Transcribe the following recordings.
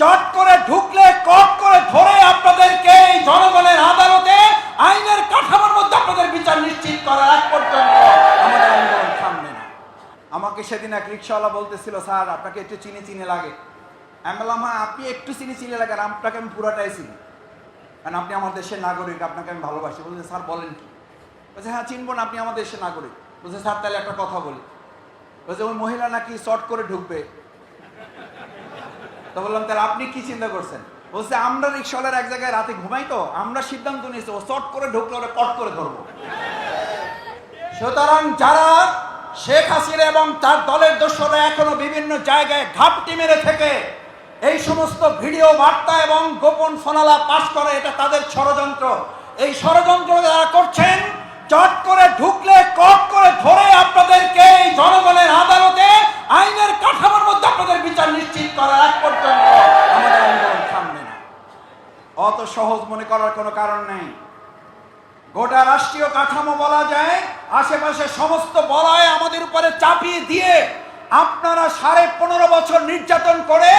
চট করে ঢুকলে, কট করে ধরে আপনাদেরকে এই জনগণের আদালতে আইনের কাঠামোর মধ্যে আপনাদের বিচার নিশ্চিত করার আগ পর্যন্ত আমাদের আন্দোলন থামবে না। আমাকে সেদিন এক রিক্সাওয়ালা বলতেছিল, স্যার, আপনাকে একটু চিনি চিনি লাগে। আমি বললাম হ্যাঁ আপনি একটু চিনি চিনি লাগে আর আপনাকে আমি পুরাটাই চিনি। কারণ আপনি আমার দেশের নাগরিক, আপনাকে আমি ভালোবাসি। বলছে, স্যার, বলেন কি? বলছে হ্যাঁ চিনবো না, আপনি আমার দেশের নাগরিক। বলছে, স্যার, তাহলে একটা কথা বলি। বলছে, ওই মহিলা নাকি শর্ট করে ঢুকবে। তো বললাম, তাহলে আপনি কি চিন্তা করছেন? বলছে, আমরা রিক্সাওয়ালার এক জায়গায় রাতে ঘুমাই তো, আমরা সিদ্ধান্ত নিয়েছি, ও শর্ট করে ঢুকলে, ওরা কট করে ধরবো। সুতরাং যারা শেখ হাসিনা এবং তার দলের দোষরা এখনও বিভিন্ন জায়গায় ঘাপটি মেরে থেকে এই সমস্ত ভিডিও বার্তা এবং গোপন ফোনালা পাস করে, এটা তাদের ষড়যন্ত্র। এই ষড়যন্ত্র যারা করছেন, চট করে ঢুকলে, কট করে ধরে সহজ মনে করার কোনো কারণ নেই। গোটা রাষ্ট্রীয় কাঠামো বলা যায়, আশেপাশে সমস্ত বলায় আমাদের উপরে চাপিয়ে দিয়ে আপনারা সাড়ে পনেরো বছর নির্যাতন করে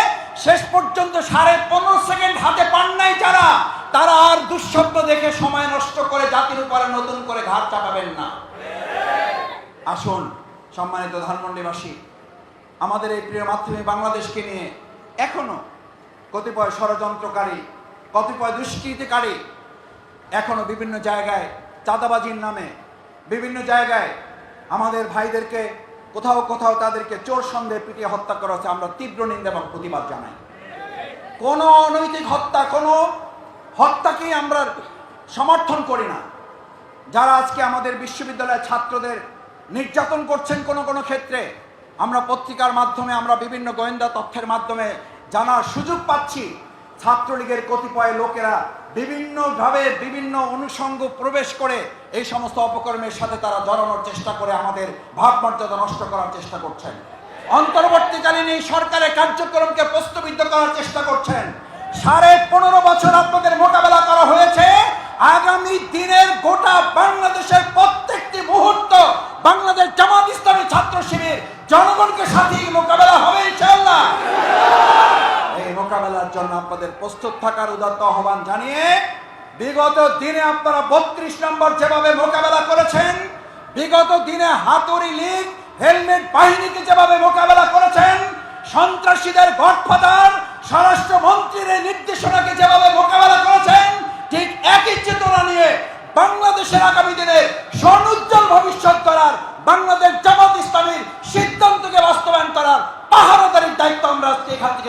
শেষ পর্যন্ত সাড়ে পনেরো সেকেন্ড হাতে পান নাই যারা, তারা আর দুঃস্বপ্ন দেখে সময় নষ্ট করে জাতির উপরে নতুন করে ঘাট চাপাবেন না। আসুন, সম্মানিত ধানমন্ডিবাসী, আমাদের এই প্রিয় মাতৃভূমি বাংলাদেশকে নিয়ে এখনও কতিপয় ষড়যন্ত্রকারী কতিপয় দুষ্কৃতিকারী এখনও বিভিন্ন জায়গায় চাঁদাবাজির নামে, বিভিন্ন জায়গায় আমাদের ভাইদেরকে কোথাও কোথাও তাদেরকে চোর সন্দেহে পিটিয়ে হত্যা করা হচ্ছে। আমরা তীব্র নিন্দা এবং প্রতিবাদ জানাই। কোনো অনৈতিক হত্যা, কোনো হত্যাকেই আমরা সমর্থন করি না। যারা আজকে আমাদের বিশ্ববিদ্যালয়ের ছাত্রদের নির্যাতন করছেন কোনো কোনো ক্ষেত্রে, আমরা পত্রিকার মাধ্যমে, আমরা বিভিন্ন গোয়েন্দা তথ্যের মাধ্যমে জানার সুযোগ পাচ্ছি। ছাত্রলীগের কতিপয় লোকেরা বিভিন্নভাবে বিভিন্ন অনুষঙ্গ প্রবেশ করে এই সমস্ত অপকর্মের সাথে তারা জড়ানোর চেষ্টা করে আমাদের ভাবমর্যাদা নষ্ট করার চেষ্টা করছেন। অন্তর্বর্তীকালীন এই সরকারের কার্যক্রমকে প্রস্তাবিত করার চেষ্টা করছেন। সাড়ে পনেরো বছর আপনাদের মোকাবেলা করা হয়েছে আগামী দিনের গোটা বাংলাদেশের প্রত্যেকটি মুহূর্ত বাংলাদেশ জামাত ইসলামী ছাত্র শিবির জনগণকে সাথে মোকাবেলা হবে ইনশাআল্লাহ এই মোকাবেলার জন্য আপনাদের প্রস্তুত থাকার উদাত্ত আহ্বান জানিয়ে বিগত দিনে আপনারা বত্রিশ নম্বর যেভাবে মোকাবেলা করেছেন, বিগত দিনে হাতুড়ি লীগ, হেলমেট বাহিনীকে যেভাবে মোকাবেলা করেছেন, সন্ত্রাসীদের গডফাদার, স্বরাষ্ট্রমন্ত্রীর এই নির্দেশনাকে যেভাবে মোকাবেলা করেছেন, ঠিক একই চেতনা নিয়ে বাংলাদেশের আগামী দিনে স্বর্ণোজ্জ্বল ভবিষ্যৎ করার বাংলাদেশ জামাত ইসলামীর সিদ্ধান্তকে বাস্তবায়ন করার পাহারাদারির দায়িত্ব আমরা আজকে এখান থেকে